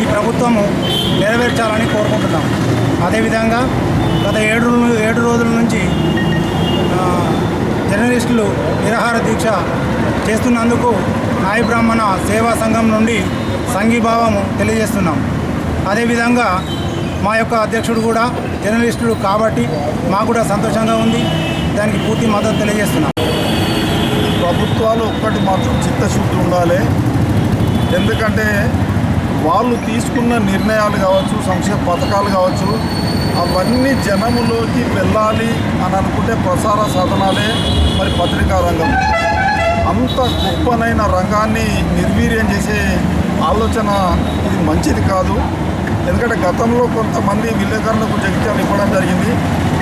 ఈ ప్రభుత్వము నెరవేర్చాలని కోరుకుంటున్నాం. అదేవిధంగా గత ఏడు ఏడు రోజుల నుంచి జర్నలిస్టులు నిరాహార దీక్ష చేస్తున్నందుకు నాయ బ్రాహ్మణ సేవా సంఘం నుండి సంఘీభావము తెలియజేస్తున్నాం. అదేవిధంగా మా యొక్క అధ్యక్షుడు కూడా జర్నలిస్టుడు కాబట్టి మాకు కూడా సంతోషంగా ఉంది. దానికి పూర్తి మద్దతు తెలియజేస్తున్నాం. ప్రభుత్వాలు ఒక్కటి మాత్రం చిత్తశుద్ధి ఉండాలి. ఎందుకంటే వాళ్ళు తీసుకున్న నిర్ణయాలు కావచ్చు సంక్షేమ పథకాలు కావచ్చు అవన్నీ జనములోకి వెళ్ళాలి అని అనుకుంటే ప్రసార సాధనాలే మరి పత్రికా రంగం. అంత గొప్పనైన రంగాన్ని నిర్వీర్యం చేసే ఆలోచన ఇది మంచిది కాదు. ఎందుకంటే గతంలో కొంతమంది విలేకరులకు జగిత్యాలు ఇవ్వడం జరిగింది.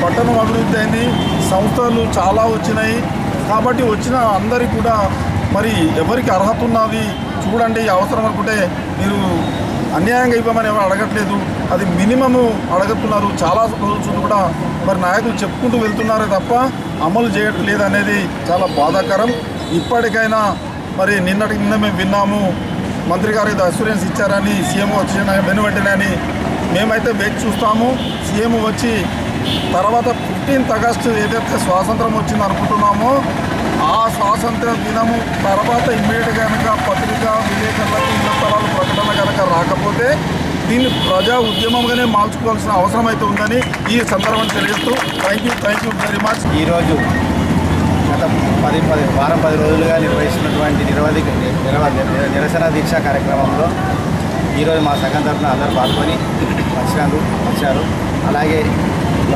పట్టణం అభివృద్ధి అయింది సంస్థలు చాలా వచ్చినాయి. కాబట్టి వచ్చిన అందరికీ కూడా మరి ఎవరికి అర్హత ఉన్నది చూడండి అవసరం అనుకుంటే మీరు అన్యాయంగా ఇవ్వమని ఎవరు అడగట్లేదు. అది మినిమము అడుగుతున్నారు. చాలా రోజులు కూడా మరి నాయకులు చెప్పుకుంటూ వెళ్తున్నారే తప్ప అమలు చేయట్లేదు అనేది చాలా బాధాకరం. ఇప్పటికైనా మరి నిన్నటి నిన్న మేము విన్నాము. మంత్రి గారు ఇది అసూరెన్స్ ఇచ్చారని సీఎం వచ్చిన వెనువెంటనే మేమైతే వేచి చూస్తాము. సీఎం వచ్చి తర్వాత ఫిఫ్టీన్త్ ఆగస్టు ఏదైతే స్వాతంత్రం వచ్చింది అనుకుంటున్నామో ఆ స్వాతంత్ర దినము తర్వాత ఇమ్మీడియట్ కనుక పత్రికా విలేకరులకు ఇళ్ళ స్థలాలు ప్రకటన కనుక రాకపోతే దీన్ని ప్రజా ఉద్యమంగానే మార్చుకోవాల్సిన అవసరం అయితే ఉందని ఈ సందర్భం తెలియజేస్తూ thank you thank you very much ఈరోజు గత పది పది వారం పది రోజులుగా నిర్వహిస్తున్నటువంటి నిరవధి నిరవ నిరసన దీక్ష కార్యక్రమంలో ఈరోజు మా సంఘం తరఫున అందరూ పాల్గొని వచ్చినారు వచ్చారు. అలాగే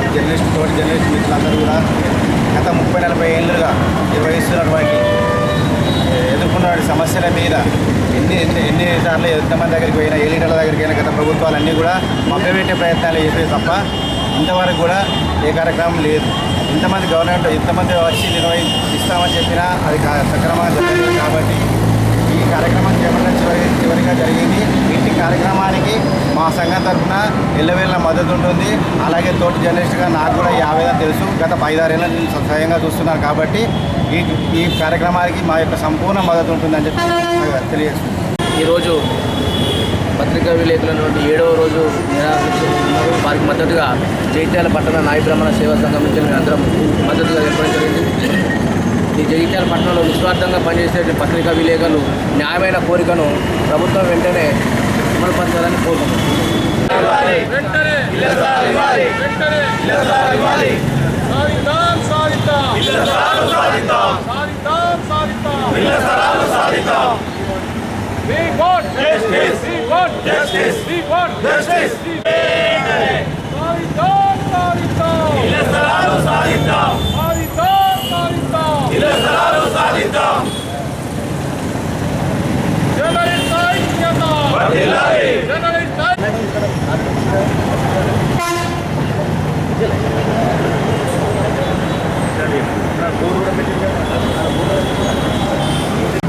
జర్నలిస్ట్ తోటి జర్నలిస్ట్ మిత్రులందరూ కూడా గత ముప్పై నలభై ఏళ్ళుగా నిర్వహిస్తున్నటువంటి ఎదుర్కొన్న సమస్యల మీద ఎన్ని ఎన్ని ఎన్ని సార్లు ఎంతమంది దగ్గరికి పోయినా ఏ లీడర్ల దగ్గరికి అయినా గత ప్రభుత్వాలన్నీ కూడా మభ్యపెట్టే ప్రయత్నాలు చేసే తప్ప ఇంతవరకు కూడా ఏ కార్యక్రమం లేదు. ఇంతమంది గవర్నమెంట్ ఇంతమంది వచ్చి నిర్వహిస్తామని చెప్పినా అది సక్రమంగా జరగలేదు కాబట్టి ఈ కార్యక్రమం చేపట్టడం చివరి చివరిగా జరిగింది. కార్యక్రమానికి మా సంఘం తరఫున ఎల్లవేళ్ళ మద్దతు ఉంటుంది. అలాగే తోటి జర్నలిస్ట్గా నాకు కూడా ఈ ఆవేదన తెలుసు. గత ఐదారేళ్ళ నేను స్వయంగా చూస్తున్నాను కాబట్టి ఈ ఈ కార్యక్రమానికి మా యొక్క సంపూర్ణ మద్దతు ఉంటుందని చెప్పి తెలియజేస్తున్నాను. ఈరోజు పత్రికా విలేకరులైనటువంటి ఏడవ రోజు నిరాకరిస్తున్నారు వారికి మద్దతుగా జైత్యాల పట్టణ నాయ బ్రాహ్మణ సేవా సంఘం నుంచి అందరం మద్దతుగా ఏర్పడడం జరిగింది. ఈ జగిత్యాల పట్టణంలో నిస్వార్థంగా పనిచేసే పత్రికా విలేకరులు న్యాయమైన కోరికను ప్రభుత్వం వెంటనే అమలుపరచాలని కోరుకుంటున్నాం సాధిద్దాం సాధిద్దాం సాధిద్దాం సాధిద్దాం We want justice. We want justice. We want justice. సాధిద్దాం సాధిద్దాం ఇళ్ళ స్థలాలు సాధిద్దాం సాధిద్దాం సాధిద్దాం ఇళ్ళ స్థలాలు సాధిద్దాం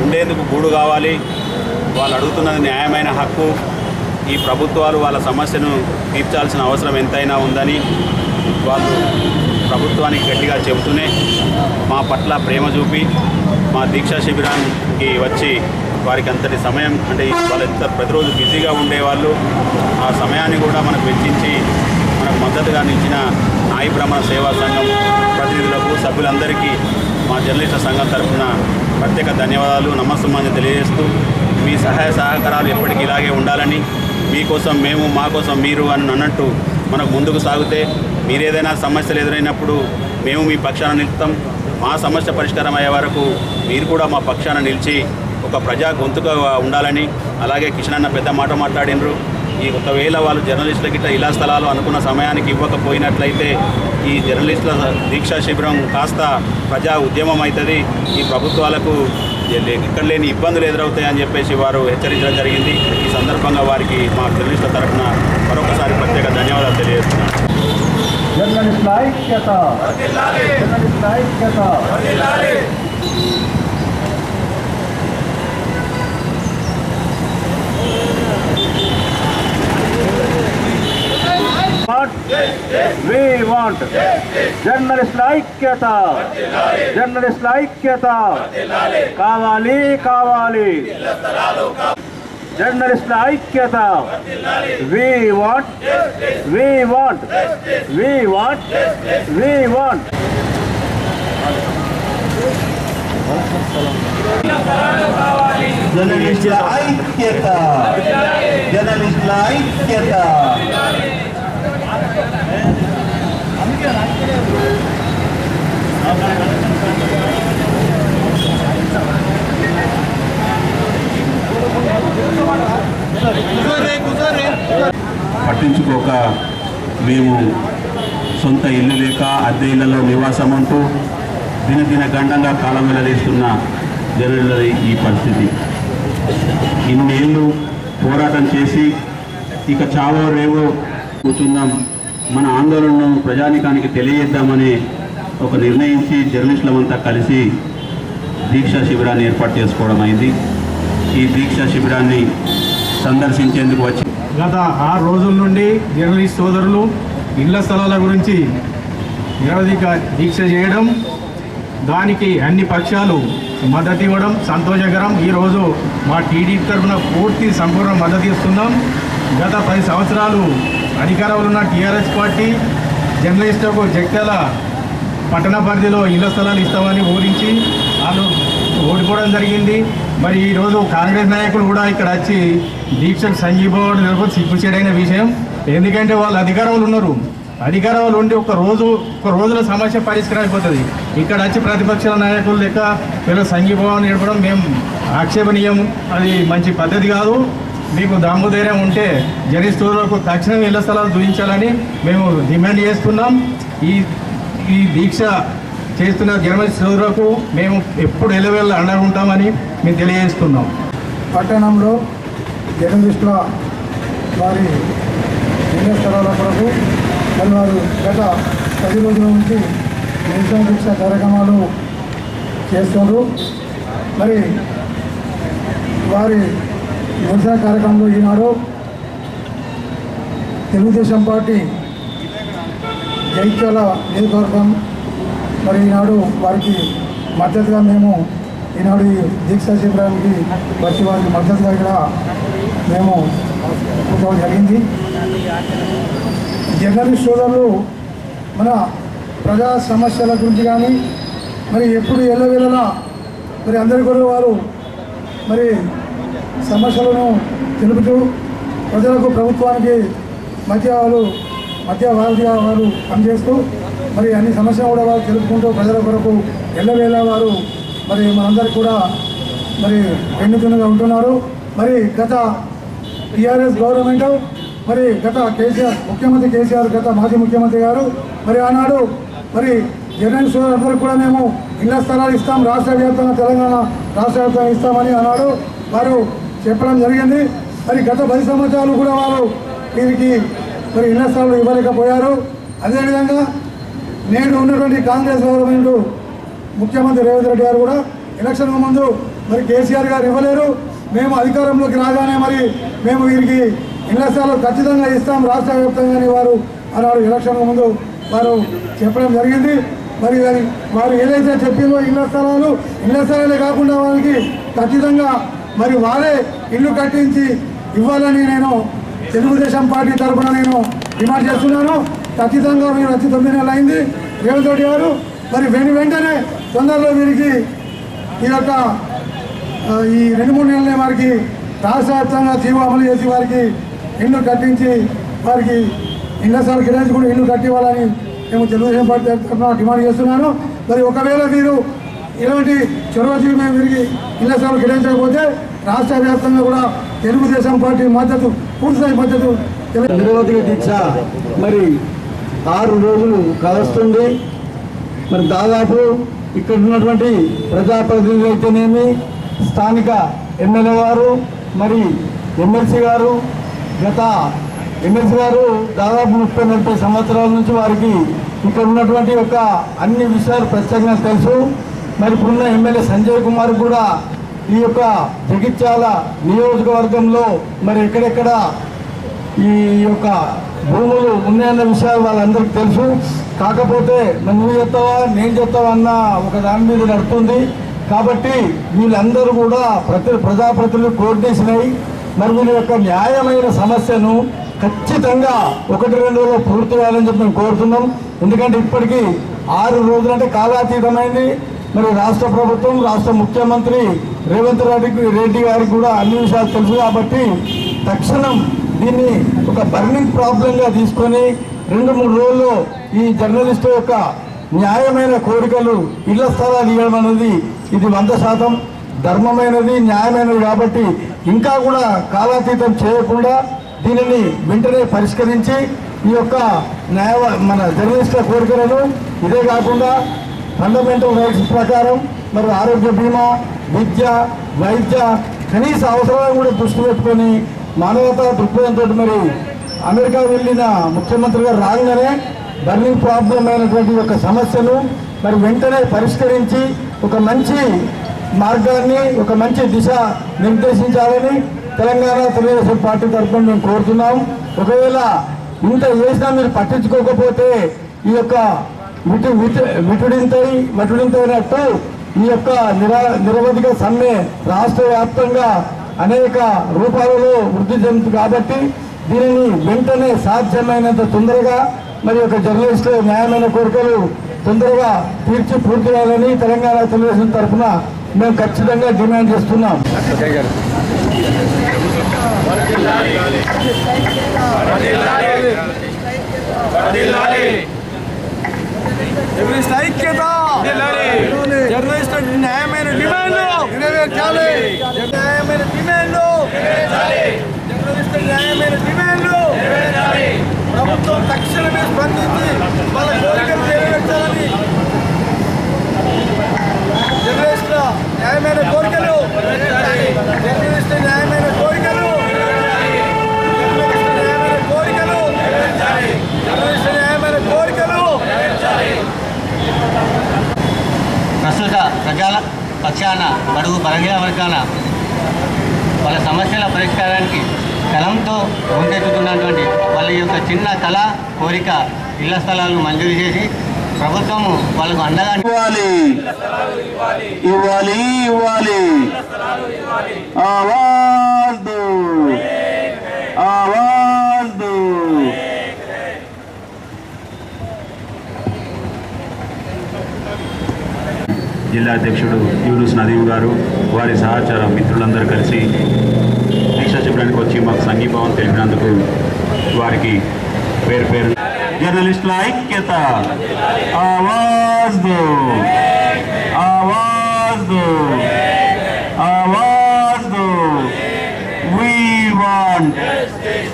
ఉండేందుకు గూడు కావాలి. వాళ్ళు అడుగుతున్నది న్యాయమైన హక్కు. ఈ ప్రభుత్వాలు వాళ్ళ సమస్యను తీర్చాల్సిన అవసరం ఎంతైనా ఉందని వాళ్ళు ప్రభుత్వానికి గట్టిగా చెబుతూనే మా పట్ల ప్రేమ చూపి మా దీక్షా శిబిరానికి వచ్చి వారికి అంతటి సమయం అంటే వాళ్ళు ఎంత ప్రతిరోజు బిజీగా ఉండేవాళ్ళు ఆ సమయాన్ని కూడా మనకు వెచ్చించి మనకు మద్దతుగా నిలిచిన నాయి బ్రహ్మణ సేవా సంఘం ప్రతినిధులకు సభ్యులందరికీ మా జర్నలిస్టుల సంఘం తరఫున ప్రత్యేక ధన్యవాదాలు. నమస్సమాన్ని తెలియజేస్తూ మీ సహాయ సహకారాలు ఎప్పటికీ ఇలాగే ఉండాలని మీకోసం మేము మా కోసం మీరు అని అన్నట్టు మనకు ముందుకు సాగితే మీరు ఏదైనా సమస్యలు ఎదురైనప్పుడు మేము మీ పక్షాన నిలుస్తాం. మా సమస్య పరిష్కారం అయ్యే వరకు మీరు కూడా మా పక్షాన నిలిచి ఒక ప్రజా గొంతుగా ఉండాలని అలాగే కిషన్ అన్న పెద్ద మాట మాట్లాడినరు. ఈ ఒకవేళ వాళ్ళు జర్నలిస్టుల గిట్ట ఇలా స్థలాలు అనుకున్న సమయానికి ఇవ్వకపోయినట్లయితే ఈ జర్నలిస్టుల దీక్షా శిబిరం కాస్త ప్రజా ఉద్యమం అవుతుంది ఈ ప్రభుత్వాలకు ఇక్కడ లేని ఇబ్బందులు ఎదురవుతాయని చెప్పేసి వారు హెచ్చరించడం జరిగింది. ఈ సందర్భంగా వారికి మా జర్నలిస్టుల తరఫున మరొకసారి ప్రత్యేక ధన్యవాదాలు తెలియజేస్తున్నాను. జర్నలిస్టుల ఐక్యత జర్నలిస్టుల ఐక్యత వి వాంట్ జర్నలిస్టుల ఐక్యత జర్నలిస్టుల ఐక్యత కావాలి కావాలి జర్నలిస్టుల ఐక్యత we want we want we want we want జర్నలిస్టుల ఐక్యత జర్నలిస్టుల ఐక్యత పట్టించుకోక మేము సొంత ఇల్లు లేక అద్దె ఇళ్ళలో నివాసం అంటూ దినదిన గండంగా కాలం వెల్లదీస్తున్న జనుల ఈ పరిస్థితి. ఇన్నేళ్ళు పోరాటం చేసి ఇక చావో రేవో కూర్చున్నాం. మన ఆందోళనను ప్రజానికానికి తెలియజేద్దామని ఒక నిర్ణయించి జర్నలిస్టులమంతా కలిసి దీక్షా శిబిరాన్ని ఏర్పాటు చేసుకోవడం అయింది. ఈ దీక్షా శిబిరాన్ని సందర్శించేందుకు వచ్చి గత ఆరు రోజుల నుండి జర్నలిస్ట్ సోదరులు ఇళ్ళ స్థలాల గురించి నిరవధిక దీక్ష చేయడం దానికి అన్ని పక్షాలు మద్దతు ఇవ్వడం సంతోషకరం. ఈరోజు మా టీడీపీ తరఫున పూర్తి సంపూర్ణ మద్దతు ఇస్తున్నాం. గత పది సంవత్సరాలు అధికారంలో ఉన్న టీఆర్ఎస్ పార్టీ జర్నలిస్టులకు జగ్త్యాల పట్టణ పరిధిలో ఇళ్ళ స్థలాలు ఇస్తామని ఊరించి వాళ్ళు ఓడిపోవడం జరిగింది. మరి ఈరోజు కాంగ్రెస్ నాయకులు కూడా ఇక్కడ వచ్చి దీక్షకు సంఘీభావం నిలబడి సిగ్గుచేడైన విషయం. ఎందుకంటే వాళ్ళు అధికారంలో ఉన్నారు. అధికారంలో ఉండి ఒక రోజు ఒక రోజుల సమస్య పరిష్కారం అయిపోతుంది. ఇక్కడ వచ్చి ప్రతిపక్షాల నాయకులు లెక్క వీళ్ళ సంఘీభావం నేర్పడం మేము ఆక్షేపణీయం. అది మంచి పద్ధతి కాదు. మీకు దమ్ము ధైర్యం ఉంటే జర్నలిస్టులకు తక్షణం ఇళ్ళ స్థలాలు చూపించాలని మేము డిమాండ్ చేస్తున్నాం. ఈ ఈ దీక్ష చేస్తున్న జర్నలిస్ట్ సోదరులకు మేము ఎప్పుడు ఎల్లవేళ్ళ అండగా ఉంటామని మేము తెలియజేస్తున్నాం. పట్టణంలో జర్నలిస్టుల వారి ఇళ్ళ స్థలాల కొరకు మరి వారు గత పది రోజుల నుంచి నిరసన దీక్ష కార్యక్రమాలు చేస్తున్నారు. మరి వారి వ్యవసాయ కార్యక్రమంలో ఈనాడు తెలుగుదేశం పార్టీ జైత్యాల నియోజకవర్గం మరి ఈనాడు వారికి మద్దతుగా మేము ఈనాడు ఈ దీక్షా శిబిరానికి వచ్చి వారికి మద్దతుగా ఇక్కడ మేము కూర్చోవడం జరిగింది. జర్నలిస్ట్ సోదరులు మన ప్రజా సమస్యల గురించి కానీ మరి ఎప్పుడు ఎల్లవేళలా మరి అందరి కూడా వారు మరి సమస్యలను తెలుపుతూ ప్రజలకు ప్రభుత్వానికి మధ్య వాళ్ళు మధ్య వారిగా వారు పనిచేస్తూ మరి అన్ని సమస్యలు కూడా వారు తెలుపుకుంటూ ప్రజల కొరకు ఎల్లవేళ వారు మరి మనందరికీ కూడా మరి ఎన్నుతున్నగా ఉంటున్నారు. మరి గత టీఆర్ఎస్ గవర్నమెంట్ మరి గత కేసీఆర్ ముఖ్యమంత్రి కేసీఆర్ గత మాజీ ముఖ్యమంత్రి గారు మరి ఆనాడు మరి జర్నలిస్ట్ అందరూ కూడా మేము ఇళ్ళ స్థలాలు ఇస్తాం రాష్ట్ర వ్యాప్తంగా తెలంగాణ రాష్ట్ర వ్యాప్తంగా ఇస్తామని అన్నాడు వారు చెప్పడం జరిగింది. మరి గత పది సంవత్సరాలు కూడా వారు వీరికి మరి ఇళ్ళ స్థలాలు ఇవ్వలేకపోయారు. అదేవిధంగా నేడు ఉన్నటువంటి కాంగ్రెస్ గవర్నమెంట్ ముఖ్యమంత్రి రేవంత్ రెడ్డి గారు కూడా ఎలక్షన్ ముందు మరి కేసీఆర్ గారు ఇవ్వలేరు. మేము అధికారంలోకి రాగానే మరి మేము వీరికి ఇళ్ళ స్థలాలు ఖచ్చితంగా ఇస్తాం. రాష్ట్ర వ్యాప్తంగానే వారు ఆనాడు ఎలక్షన్ ముందు వారు చెప్పడం జరిగింది. మరి వారు ఏదైతే చెప్పిందో ఇళ్ళ స్థలాలు ఇళ్ళ స్థలాలే కాకుండా వారికి ఖచ్చితంగా మరి వారే ఇల్లు కట్టించి ఇవ్వాలని నేను తెలుగుదేశం పార్టీ తరఫున నేను డిమాండ్ చేస్తున్నాను. ఖచ్చితంగా మీరు వచ్చి తొమ్మిది నెలలు అయింది. రేవంత్ రెడ్డి గారు మరి వెను వెంటనే తొందరలో వీరికి ఈ యొక్క ఈ రెండు మూడు నెలలే వారికి రాష్ట్ర వ్యాప్తంగా జీవో అమలు చేసి వారికి ఇల్లు కట్టించి వారికి ఇళ్ళ స్థలాలు కేటాయించుకుని ఇల్లు కట్టివ్వాలని మేము తెలుగుదేశం పార్టీ తరఫున డిమాండ్ చేస్తున్నాను. మరి ఒకవేళ మీరు ఇలాంటి చొరవ చూపి మేము వీరికి ఇళ్ళ స్థలాలు కేటాయించకపోతే రాష్ట్ర వ్యాప్తంగా కూడా తెలుగుదేశం పార్టీ మద్దతు పూర్తిస్థాయి మద్దతు నిరవధిక దీక్ష. మరి ఆరు రోజులు కలుస్తుంది మరి దాదాపు ఇక్కడ ఉన్నటువంటి ప్రజాప్రతినిధులు అయితేనేమి స్థానిక ఎమ్మెల్యే గారు మరి ఎమ్మెల్సీ గారు గత ఎమ్మెల్సీ గారు దాదాపు ముప్పై నలభై సంవత్సరాల నుంచి వారికి ఇక్కడ ఉన్నటువంటి యొక్క అన్ని విషయాలు ప్రత్యేకంగా తెలుసు. మరి ఇప్పుడున్న ఎమ్మెల్యే సంజయ్ కుమార్ కూడా ఈ యొక్క జగిత్యాల నియోజకవర్గంలో మరి ఎక్కడెక్కడ ఈ యొక్క భూములు ఉన్నాయన్న విషయాలు వాళ్ళందరికీ తెలుసు. కాకపోతే నువ్వు చెప్తావా నేను చెప్తావా అన్న ఒక దాని మీద నడుతుంది కాబట్టి వీళ్ళందరూ కూడా ప్రతి ప్రజాప్రతినిధులు కోఆర్డినేషన్ మరి వీళ్ళ యొక్క న్యాయమైన సమస్యను ఖచ్చితంగా ఒకటి రెండు రోజుల్లో పూర్తి చేయాలని చెప్పి మేము కోరుతున్నాం. ఎందుకంటే ఇప్పటికీ ఆరు రోజులంటే కాలాతీతమైంది. మరి రాష్ట్ర ప్రభుత్వం రాష్ట్ర ముఖ్యమంత్రి రేవంత్ రెడ్డికి రెడ్డి గారికి కూడా అన్ని విషయాలు తెలుసు కాబట్టి తక్షణం దీన్ని ఒక బర్నింగ్ ప్రాబ్లంగా తీసుకొని రెండు మూడు రోజుల్లో ఈ జర్నలిస్టు యొక్క న్యాయమైన కోరికలు ఇళ్ళ స్థలాలు ఇవ్వడం అనేది ఇది వంద శాతం ధర్మమైనది న్యాయమైనది కాబట్టి ఇంకా కూడా కాలాతీతం చేయకుండా దీనిని వెంటనే పరిష్కరించి ఈ యొక్క న్యాయ మన జర్నలిస్టుల కోరికలను ఇదే కాకుండా ఫండమెంటల్ రైట్స్ ప్రకారం మరి ఆరోగ్య బీమా విద్య వైద్య కనీస అవసరాలను కూడా దృష్టి పెట్టుకొని మానవతా దృక్పథంతో మరి అమెరికా వెళ్ళిన ముఖ్యమంత్రి గారు రాగానే బర్నింగ్ ప్రాబ్లం అయినటువంటి ఒక సమస్యను మరి వెంటనే పరిష్కరించి ఒక మంచి మార్గాన్ని ఒక మంచి దిశ నిర్దేశించాలని తెలంగాణ తెలుగుదేశం పార్టీ తరఫున మేము కోరుతున్నాం. ఒకవేళ ఇంత చేసినా మీరు పట్టించుకోకపోతే ఈ యొక్క విటు విటు విటుడింతై మటుడింతైనట్టు ఈ యొక్క నిరా నిరవధిక సమ్మె రాష్ట్ర వ్యాప్తంగా అనేక రూపాలలో వృద్ధి చెందుతుంది కాబట్టి దీనిని వెంటనే సాధ్యమైనంత తొందరగా మరి యొక్క జర్నలిస్టుల న్యాయమైన కోరికలు తొందరగా తీర్చి పూర్తి చేయాలని తెలంగాణ తెలుగుదేశం తరఫున మేము ఖచ్చితంగా డిమాండ్ చేస్తున్నాం. జర్నలిస్ట్ ఐక్యత! జర్నలిస్ట్ న్యాయమైన నెరవేర్చాలి! న్యాయమైన డిమాండ్లు జర్నలిస్ట్ న్యాయమైన డిమాండ్లు ప్రభుత్వం తక్షణమే స్పందించి వాళ్ళ కోరికలు నెరవేర్చాలని జర్నలిస్టుల న్యాయమైన కోరికలు జర్నలిస్ట్ న్యాయమైన కోరికలు జర్నలిస్ట్ న్యాయమైన కోరికలు జర్నలిస్ట్ న్యాయమైన కోరికలు ప్రస్తుత ప్రజల పక్షాన బడుగు బలహీన వర్గాన వాళ్ళ సమస్యల పరిష్కారానికి కలంతో ముందెత్తుతున్నటువంటి వాళ్ళ యొక్క చిన్న కళ కోరిక ఇళ్ళ స్థలాలను మంజూరు చేసి ప్రభుత్వము వాళ్ళకు అండగా ఇవ్వాలి. ఇవ్వాలి ఇవ్వాలి. జిల్లా అధ్యక్షుడు యూనుస్ నదీం గారు వారి సహచర మిత్రులందరూ కలిసి దీక్ష చెప్పడానికి వచ్చి మాకు సంఘీభావం తెలిపినందుకు వారికి పేరు పేరు जर्नलिस्ट लाइक के साथ आवाज दो आवाज दो आवाज दो we want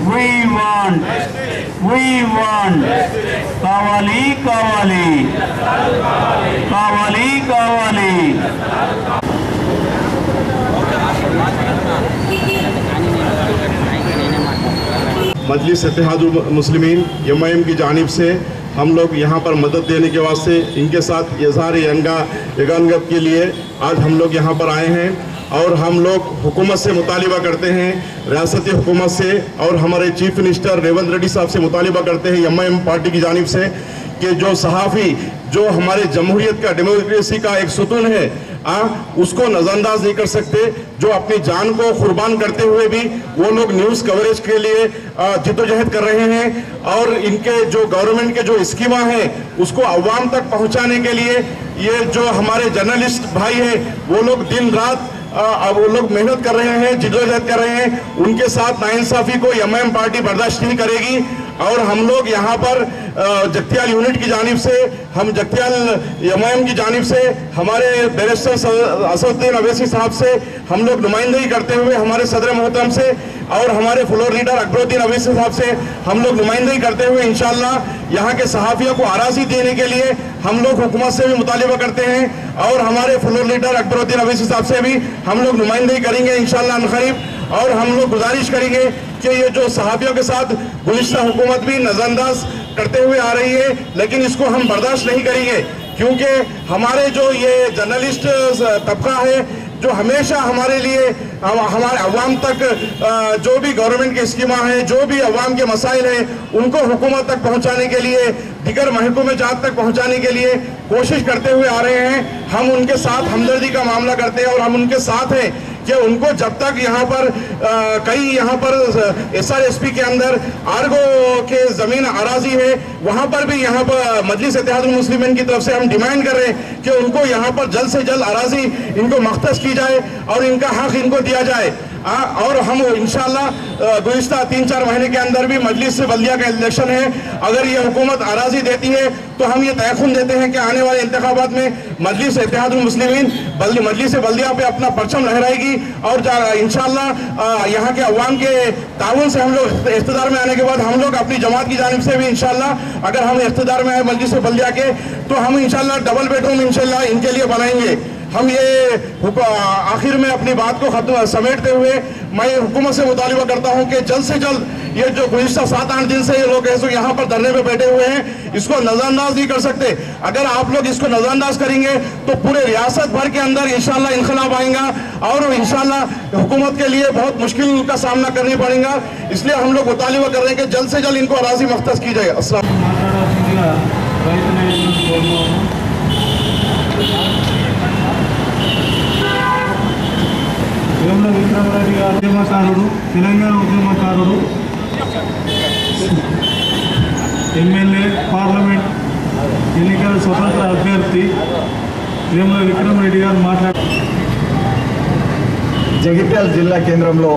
we want we want कावाली कावाली कावाली कावाली مجلس اتحاد المسلمین ایم آئی ایم کی جانب سے ہم لوگ یہاں پر مدد دینے کے واسطے ان کے ساتھ اظہار ینگا یگانگت کے لیے آج ہم لوگ یہاں پر آئے ہیں اور ہم لوگ حکومت سے مطالبہ کرتے ہیں، ریاستی حکومت سے اور ہمارے چیف منسٹر ریوند ریڈی صاحب سے مطالبہ کرتے ہیں ایم آئی ایم پارٹی کی جانب سے کہ جو صحافی، جو ہمارے جمہوریت کا، ڈیموکریسی کا ایک ستون ہے اس کو نظر انداز نہیں کر سکتے، جو اپنی جان کو قربان کرتے ہوئے بھی وہ لوگ نیوز کوریج کے لیے جد و جہد کر رہے ہیں۔ اور ان کے جو گورنمنٹ کے جو اسکیمہ ہیں، اس کو عوام تک پہنچانے کے لیے یہ جو ہمارے جرنلسٹ بھائی ہیں، وہ لوگ دن رات وہ لوگ محنت کر رہے ہیں، جد و جہد کر رہے ہیں۔ ان کے ساتھ ناانصافی کو ایم ایم پارٹی برداشت نہیں کرے گی۔ اور ہم لوگ یہاں پر جگتیال یونٹ کی جانب سے، ہم جگتیال یمائم کی جانب سے، ہمارے بیرسٹر اسد الدین اویسی صاحب سے ہم لوگ نمائندگی کرتے ہوئے، ہمارے صدر محترم سے اور ہمارے فلور لیڈر اکبر الدین صاحب سے ہم لوگ نمائندگی کرتے ہوئے، انشاءاللہ یہاں کے صحافیوں کو آرازی دینے کے لیے ہم لوگ حکومت سے بھی مطالبہ کرتے ہیں اور ہمارے فلور لیڈر اکبر الدین صاحب سے بھی ہم لوگ نمائندگی کریں گے، انشاءاللہ شاء اور ہم لوگ گزارش کریں گے کہ یہ جو صحابیوں کے ساتھ گزشتہ حکومت بھی نظر انداز کرتے ہوئے آ رہی ہے، لیکن اس کو ہم برداشت نہیں کریں گے، کیونکہ ہمارے جو یہ جرنلسٹ طبقہ ہے، جو ہمیشہ ہمارے لیے، ہمارے عوام تک جو بھی گورنمنٹ کے اسکیمہ ہیں، جو بھی عوام کے مسائل ہیں، ان کو حکومت تک پہنچانے کے لیے، دیگر محکمہ جات تک پہنچانے کے لیے کوشش کرتے ہوئے آ رہے ہیں۔ ہم ان کے ساتھ ہمدردی کا معاملہ کرتے ہیں اور ہم ان کے ساتھ ہیں۔ کہ ان کو جب تک یہاں پر کئی یہاں پر ایس آر ایس پی کے اندر آرگو کے زمین اراضی ہے، وہاں پر بھی یہاں پر مجلس اتحاد المسلمین کی طرف سے ہم ڈیمانڈ کر رہے ہیں کہ ان کو یہاں پر جلد سے جلد اراضی، ان کو مختص کی جائے اور ان کا حق ان کو دیا جائے۔ اور ہم انشاءاللہ گزشتہ تین چار مہینے کے اندر بھی مجلس بلدیہ کا الیکشن ہے۔ اگر یہ حکومت اراضی دیتی ہے، تو ہم یہ تیخن دیتے ہیں کہ آنے والے انتخابات میں مجلس اتحاد المسلمین مجلس بلدیہ پہ اپنا پرچم لہرائے گی۔ اور انشاءاللہ یہاں کے عوام کے تعاون سے ہم لوگ اقتدار میں آنے کے بعد ہم لوگ اپنی جماعت کی جانب سے بھی انشاءاللہ، اگر ہم اقتدار میں آئے مجلس بلدیہ کے، تو ہم انشاءاللہ ڈبل بیڈ روم انشاءاللہ ان کے لیے بنائیں گے۔ ہم یہ آخر میں اپنی بات کو ختم سمیٹتے ہوئے میں حکومت سے مطالبہ کرتا ہوں کہ جلد سے جلد یہ جو گزشتہ سات آٹھ دن سے یہ لوگ ایسے یہاں پر دھرنے پہ بیٹھے ہوئے ہیں، اس کو نظر انداز نہیں کر سکتے۔ اگر آپ لوگ اس کو نظر انداز کریں گے تو پورے ریاست بھر کے اندر انشاءاللہ انقلاب آئیں گا اور انشاءاللہ حکومت کے لیے بہت مشکل کا سامنا کرنے پڑیں گا۔ اس لیے ہم لوگ مطالبہ کر رہے ہیں کہ جلد سے جلد ان کو اراضی مختص کی جائے۔ السلام విక్రమరెడ్డి గారు ఉద్యమకారుడు తెలంగాణ ఉద్యమకారుడు ఎమ్మెల్యే పార్లమెంట్ ఎన్నికల స్వతంత్ర అభ్యర్థి వేముల విక్రమరెడ్డి గారు మాట్లాడు జగిత్యాల జిల్లా కేంద్రంలో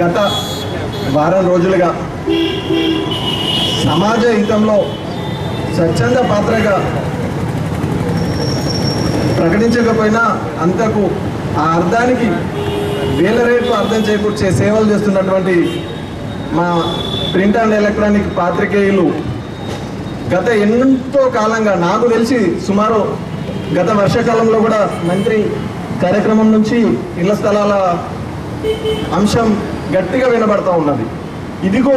గత వారం రోజులుగా సమాజ హితంలో స్వచ్ఛంద పాత్రగా ప్రకటించకపోయినా అంతకు ఆ అర్థానికి వేల రేట్లు అర్థం చేకూర్చే సేవలు చేస్తున్నటువంటి మా ప్రింట్ అండ్ ఎలక్ట్రానిక్ పాత్రికేయులు గత ఎంతో కాలంగా నాకు తెలిసి సుమారు గత వర్షాకాలంలో కూడా మంత్రి కార్యక్రమం నుంచి ఇళ్ళ స్థలాల అంశం గట్టిగా వినబడతా ఉన్నది. ఇదిగో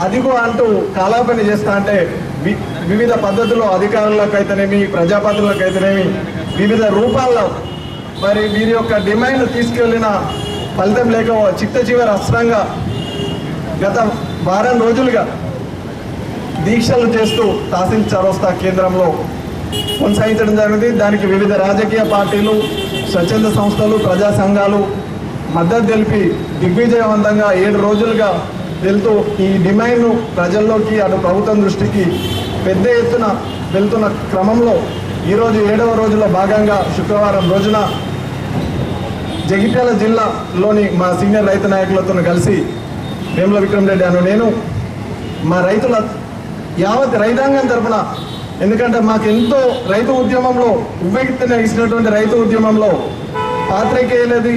అదిగో అంటూ కాలాపని చేస్తా అంటే వి- వివిధ పద్ధతుల్లో అధికారులకైతేనేమి ప్రజాపతులకైతేనేమి వివిధ రూపాల్లో మరి వీరి యొక్క డిమాండ్ తీసుకెళ్ళిన ఫలితం లేక చిత్త చివరి అస్త్రంగా గత వారం రోజులుగా దీక్షలు చేస్తూ తహసీల్ చరోస్తా కేంద్రంలో కొనసాగించడం జరిగింది. దానికి వివిధ రాజకీయ పార్టీలు స్వచ్ఛంద సంస్థలు ప్రజా సంఘాలు మద్దతు తెలిపి దిగ్విజయవంతంగా ఏడు రోజులుగా వెళ్తూ ఈ డిమాండ్ను ప్రజల్లోకి అటు ప్రభుత్వం దృష్టికి పెద్ద ఎత్తున వెళ్తున్న క్రమంలో ఈరోజు ఏడవ రోజులో భాగంగా శుక్రవారం రోజున జగిత్యాల జిల్లాలోని మా సీనియర్ రైతు నాయకులతో కలిసి వేముల విక్రమ్ రెడ్డి అను నేను మా రైతుల యావత్ రైతాంగం తరఫున ఎందుకంటే మాకు ఎంతో రైతు ఉద్యమంలో ఉవ్వెత్తున ఇచ్చినటువంటి రైతు ఉద్యమంలో పాత్రికేయులది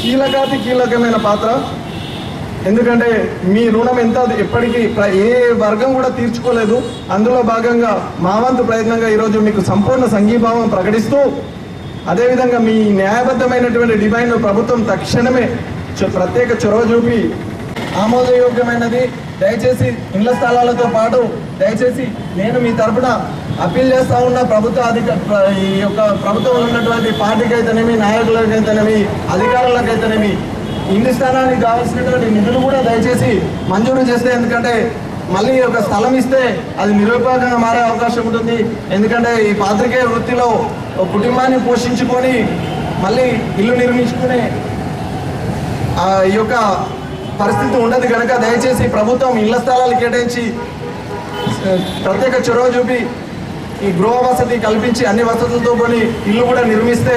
కీలకాతి కీలకమైన పాత్ర. ఎందుకంటే మీ రుణం ఎంత ఎప్పటికీ ప్ర- ఏ వర్గం కూడా తీర్చుకోలేదు. అందులో భాగంగా మా వంతు ప్రయత్నంగా ఈరోజు మీకు సంపూర్ణ సంఘీభావం ప్రకటిస్తూ అదేవిధంగా మీ న్యాయబద్ధమైనటువంటి డిమాండ్ ప్రభుత్వం తక్షణమే ప్రత్యేక చొరవ చూపి ఆమోదయోగ్యమైనది. దయచేసి ఇళ్ళ స్థలాలతో పాటు దయచేసి నేను మీ తరఫున అప్పీల్ చేస్తా ఉన్న ప్రభుత్వ అధిక ప్ర- ఈ యొక్క ప్రభుత్వంలో ఉన్నటువంటి పార్టీకి అయితేనేమి నాయకులకైతేనేమి అధికారులకైతేనేమి ఇంటి స్థలానికి కావాల్సినటువంటి నిధులు కూడా దయచేసి మంజూరు చేస్తే ఎందుకంటే మళ్ళీ ఒక స్థలం ఇస్తే అది నిరుపయోగంగా మారే అవకాశం ఉంటుంది. ఎందుకంటే ఈ పాత్రికేయ వృత్తిలో కుటుంబాన్ని పోషించుకొని మళ్ళీ ఇల్లు నిర్మించుకునే ఈ యొక్క పరిస్థితి ఉండదు కనుక దయచేసి ప్రభుత్వం ఇళ్ళ స్థలాలు కేటాయించి ప్రత్యేక చొరవ చూపి ఈ గృహ వసతి కల్పించి అన్ని వసతులతో కొని ఇల్లు కూడా నిర్మిస్తే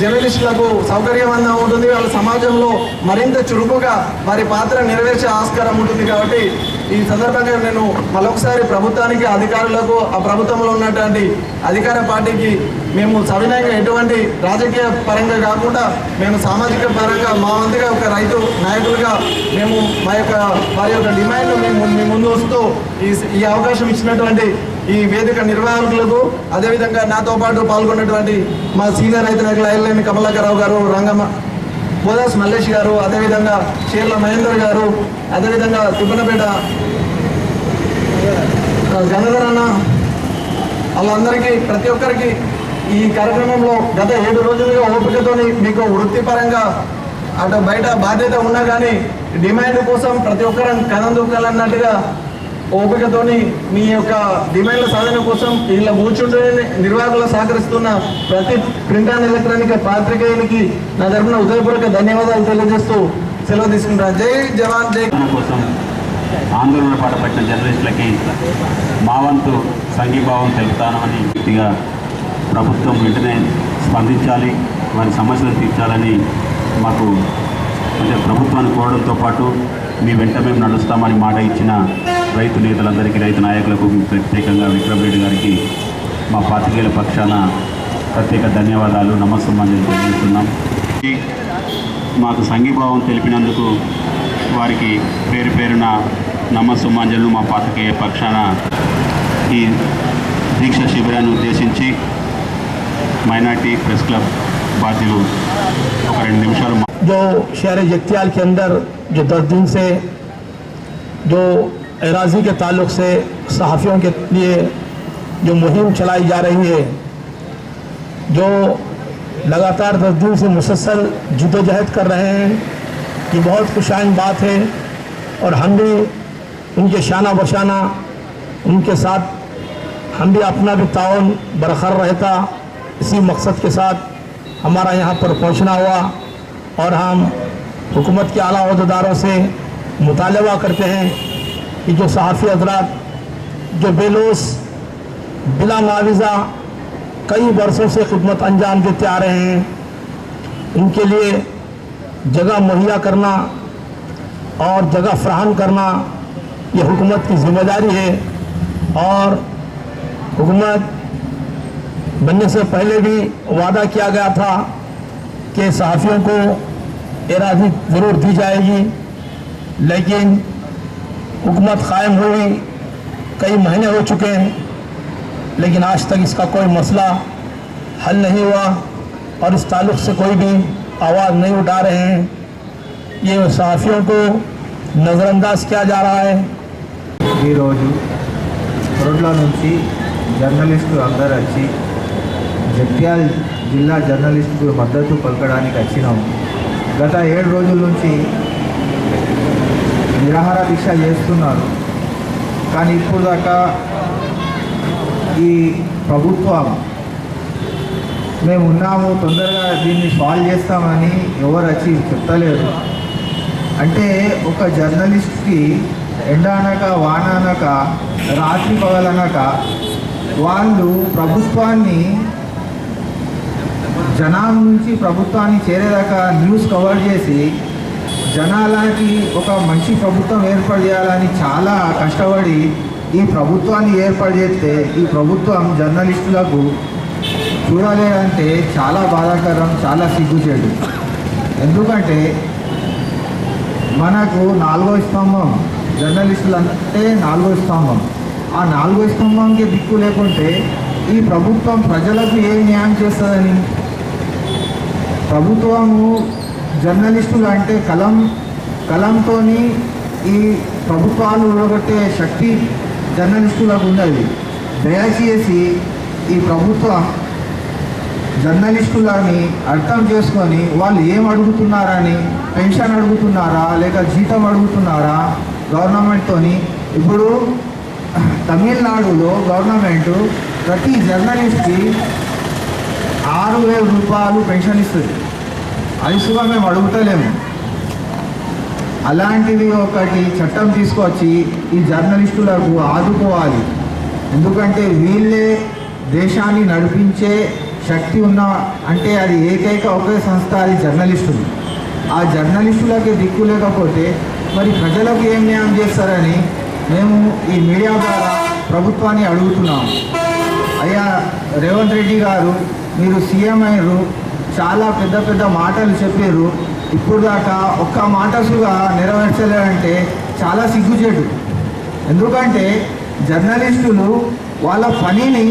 జర్నలిస్టులకు సౌకర్యవంతంగా ఉంటుంది. వాళ్ళ సమాజంలో మరింత చురుకుగా వారి పాత్ర నెరవేర్చే ఆస్కారం ఉంటుంది కాబట్టి ఈ సందర్భంగా నేను మరొకసారి ప్రభుత్వానికి అధికారులకు ఆ ప్రభుత్వంలో ఉన్నటువంటి అధికార పార్టీకి మేము సవినయంగా ఎటువంటి రాజకీయ పరంగా కాకుండా మేము సామాజిక పరంగా మా వంతుగా ఒక రైతు నాయకులుగా మేము మా యొక్క వారి యొక్క డిమాండ్ మేము మీ ముందు వస్తూ ఈ ఈ అవకాశం ఇచ్చినటువంటి ఈ వేదిక నిర్వాహకులకు అదేవిధంగా నాతో పాటు పాల్గొన్నటువంటి మా సీనియర్ రైతు నాయకులు ఐఎల్ఎన్ గారు రంగమ్మ బోదాస్ మల్లేష్ గారు అదేవిధంగా షేర్ల మహేందర్ గారు అదేవిధంగా తిప్పనపేట గంగాధర్ అన్న వాళ్ళందరికీ ప్రతి ఒక్కరికి ఈ కార్యక్రమంలో గత ఏడు రోజులుగా ఓపికతోని మీకు వృత్తిపరంగా అటు బయట బాధ్యత ఉన్నా కానీ డిమాండ్ కోసం ప్రతి ఒక్కరం కథం దూకాలన్నట్టుగా ఓపికతోని మీ యొక్క డిమాండ్ల సాధన కోసం ఇలా కూర్చుంటే నిర్వాహకులు సహకరిస్తున్న ప్రతి ప్రింట్ అండ్ ఎలక్ట్రానిక్ పాత్రికేయులకి నా తరఫున ఉదయపూర్వక ధన్యవాదాలు తెలియజేస్తూ సెలవు తీసుకుంటాను జై జవాన్ జై కోసం ఆందోళన పాటపట్టిన జర్నలిస్టులకి మా వంతు సంఘీభావం తెలుపుతాను అని వ్యక్తిగా ప్రభుత్వం వెంటనే స్పందించాలి వారి సమస్యలు తీర్చాలని మాకు అంటే ప్రభుత్వాన్ని కోరడంతో పాటు మీ వెంట మేము నడుస్తామని మాట ఇచ్చిన రైతు నేతలందరికీ రైతు నాయకులకు ప్రత్యేకంగా విక్రమ్ రెడ్డి గారికి మా పాతికేయుల పక్షాన ప్రత్యేక ధన్యవాదాలు నమస్సమాన్ని తెలియజేస్తున్నాం ఈ మాకు సంఘీభావం తెలిపినందుకు వారికి పేరు పేరున నమస్సుమాంజలు మా పాతకేయ పక్షాన ఈ దీక్ష శిబిరాన్ని ఉద్దేశించి మైనార్టీ ప్రెస్ క్లబ్ బాధ్యులు ఒక రెండు నిమిషాలు మా- जो शहर जगतियाल के अंदर जो दस दिन से जो اعراضی کے تعلق سے صحافیوں کے لیے جو مہم چلائی جا رہی ہے، جو لگاتار دس دن سے مسلسل جد و جہد کر رہے ہیں، یہ بہت خوشائن بات ہے اور ہم بھی ان کے شانہ بشانہ، ان کے ساتھ ہم بھی اپنا بھی تعاون برقرار رہتا، اسی مقصد کے ساتھ ہمارا یہاں پر پہنچنا ہوا اور ہم حکومت کے اعلیٰ عہدیداروں سے مطالبہ کرتے ہیں۔ کہ جو صحافی حضرات، جو بیلوس بلا معاوضہ کئی برسوں سے خدمت انجام دیتے آ رہے ہیں، ان کے لیے جگہ مہیا کرنا اور جگہ فراہم کرنا یہ حکومت کی ذمہ داری ہے۔ اور حکومت بننے سے پہلے بھی وعدہ کیا گیا تھا کہ صحافیوں کو ارادی ضرور دی جائے گی، لیکن حکومت قائم ہوئی، کئی مہینے ہو چکے ہیں، لیکن آج تک اس کا کوئی مسئلہ حل نہیں ہوا اور اس تعلق سے کوئی بھی آواز نہیں اٹھا رہے ہیں۔ یہ صحافیوں کو نظر انداز کیا جا رہا ہے۔ ఈ రోజు కొరట్ల నుంచి జర్నలిస్టు అందరు వచ్చి జగ్యాల్ జిల్లా జర్నలిస్టుకు మద్దతు نہ ہوں گتا ایڈ روز నుంచి నిరాహార దీక్ష చేస్తున్నారు. కానీ ఇప్పుడు దాకా ఈ ప్రభుత్వం మేము ఉన్నాము తొందరగా దీన్ని సాల్వ్ చేస్తామని ఎవరు వచ్చి చెప్తలేరు అంటే ఒక జర్నలిస్ట్కి ఎండ అనక వాన అనక రాత్రి పగలనక వాళ్ళు ప్రభుత్వాన్ని జనాల నుంచి ప్రభుత్వాన్ని చేరేదాకా న్యూస్ కవర్ చేసి జనాలకి ఒక మంచి ప్రభుత్వం ఏర్పాటు చేయాలని చాలా కష్టపడి ఈ ప్రభుత్వాన్ని ఏర్పాటు చేస్తే ఈ ప్రభుత్వం జర్నలిస్టులకు చూడలేదంటే చాలా బాధాకరం చాలా సిగ్గుచేడు ఎందుకంటే మనకు నాలుగో స్తంభం జర్నలిస్టులు అంటే నాలుగో స్తంభం. ఆ నాలుగో స్తంభంకి దిక్కు లేకుంటే ఈ ప్రభుత్వం ప్రజలకు ఏం న్యాయం చేస్తుందని? ప్రభుత్వము జర్నలిస్టులు అంటే కలం కలంతో ఈ ప్రభుత్వాలు ఊడగొట్టే శక్తి జర్నలిస్టులకు ఉన్నది. దయచేసి ఈ ప్రభుత్వం జర్నలిస్టులని అర్థం చేసుకొని వాళ్ళు ఏం అడుగుతున్నారని పెన్షన్ అడుగుతున్నారా లేక జీతం అడుగుతున్నారా గవర్నమెంట్తోని ఇప్పుడు తమిళనాడులో గవర్నమెంట్ ప్రతి జర్నలిస్ట్కి ఆరు వేల రూపాయలు పెన్షన్ ఇస్తుంది. అది మేము అడుగుతలేము. అలాంటిది ఒకటి చట్టం తీసుకొచ్చి ఈ జర్నలిస్టులకు ఆదుకోవాలి. ఎందుకంటే వీళ్ళే దేశాన్ని నడిపించే శక్తి ఉన్న అంటే అది ఏకైక ఒకే సంస్థ అది జర్నలిస్టులు. ఆ జర్నలిస్టులకి దిక్కు లేకపోతే మరి ప్రజలకు ఏం న్యాయం చేస్తారని మేము ఈ మీడియా ద్వారా ప్రభుత్వాన్ని అడుగుతున్నాము. అయ్యా రేవంత్ రెడ్డి గారు మీరు సీఎం అయ్యారు చాలా పెద్ద పెద్ద మాటలు చెప్పారు. ఇప్పుడు దాకా ఒక్క మాట సుగా నెరవేర్చలేదంటే చాలా సిగ్గుచేటు. ఎందుకంటే జర్నలిస్టులు వాళ్ళ పనిని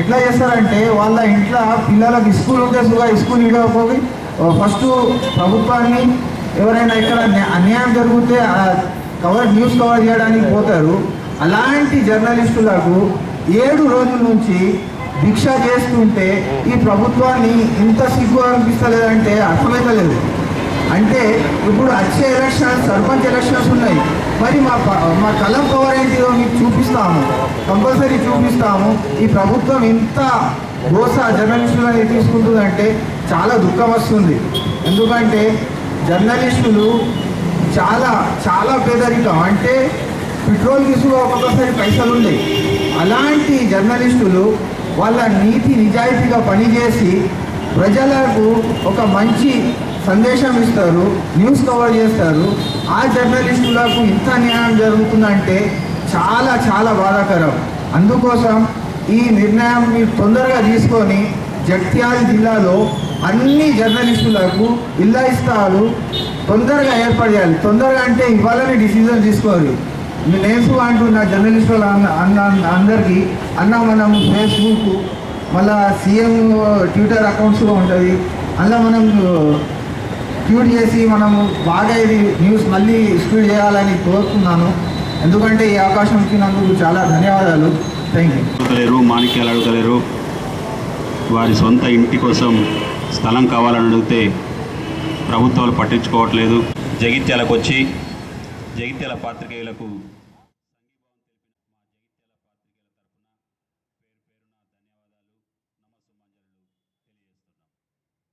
ఎట్లా చేస్తారంటే వాళ్ళ ఇంట్లో పిల్లలకు స్కూల్ ఉంటే సుగా స్కూల్ ఇవ్వకపోయి ఫస్ట్ ప్రభుత్వాన్ని ఎవరైనా ఇక్కడ అన్యాయం జరిగితే కవర్ న్యూస్ కవర్ చేయడానికి పోతారు. అలాంటి జర్నలిస్టులకు ఏడు రోజుల నుంచి దీక్ష చేస్తుంటే ఈ ప్రభుత్వాన్ని ఇంత సిగ్గు అనిపిస్తలేదంటే అర్థమైతలేదు. అంటే ఇప్పుడు వచ్చే ఎలక్షన్ సర్పంచ్ ఎలక్షన్స్ ఉన్నాయి. మరి మా మా కలం పవర్ ఏంటిదో మీకు చూపిస్తాము. కంపల్సరీ చూపిస్తాము. ఈ ప్రభుత్వం ఇంత గోస జర్నలిస్టులని తీసుకుంటుందంటే చాలా దుఃఖం వస్తుంది. ఎందుకంటే జర్నలిస్టులు చాలా చాలా పేదరికం. అంటే పెట్రోల్ గిసుగా ఒక్కొక్కసారి పైసలు ఉండేవి అలాంటి జర్నలిస్టులు వాళ్ళ నీతి నిజాయితీగా పనిచేసి ప్రజలకు ఒక మంచి సందేశం ఇస్తారు న్యూస్ కవర్ చేస్తారు. ఆ జర్నలిస్టులకు ఇంత న్యాయం జరుగుతుందంటే చాలా చాలా బాధాకరం. అందుకోసం ఈ నిర్ణయం మీరు తొందరగా తీసుకొని జగిత్యాల జిల్లాలో అన్ని జర్నలిస్టులకు ఇళ్ళ ఇస్తాలు తొందరగా ఏర్పడేయాలి. చేయాలి తొందరగా అంటే ఇవ్వాలని డిసిజన్ తీసుకోవాలి. నేను అంటున్న జర్నలిస్టులు అన్న అన్న- అందరికీ అన్న మనం ఫేస్బుక్ మళ్ళా సీఎం ట్విట్టర్ అకౌంట్స్లో ఉంటుంది. అందులో మనం ట్వీట్ చేసి మనం బాగా ఇది న్యూస్ మళ్ళీ స్పీడ్ చేయాలని కోరుతున్నాను. ఎందుకంటే ఈ అవకాశం ఇచ్చినందుకు చాలా ధన్యవాదాలు. థ్యాంక్ యూ అడగలేరు మాణిక్యాలు అడగలేరు వారి సొంత ఇంటి కోసం స్థలం కావాలని అడిగితే ప్రభుత్వాలు పట్టించుకోవట్లేదు. జగిత్యాలకు వచ్చి జగిత్యాల పాత్రికేయులకు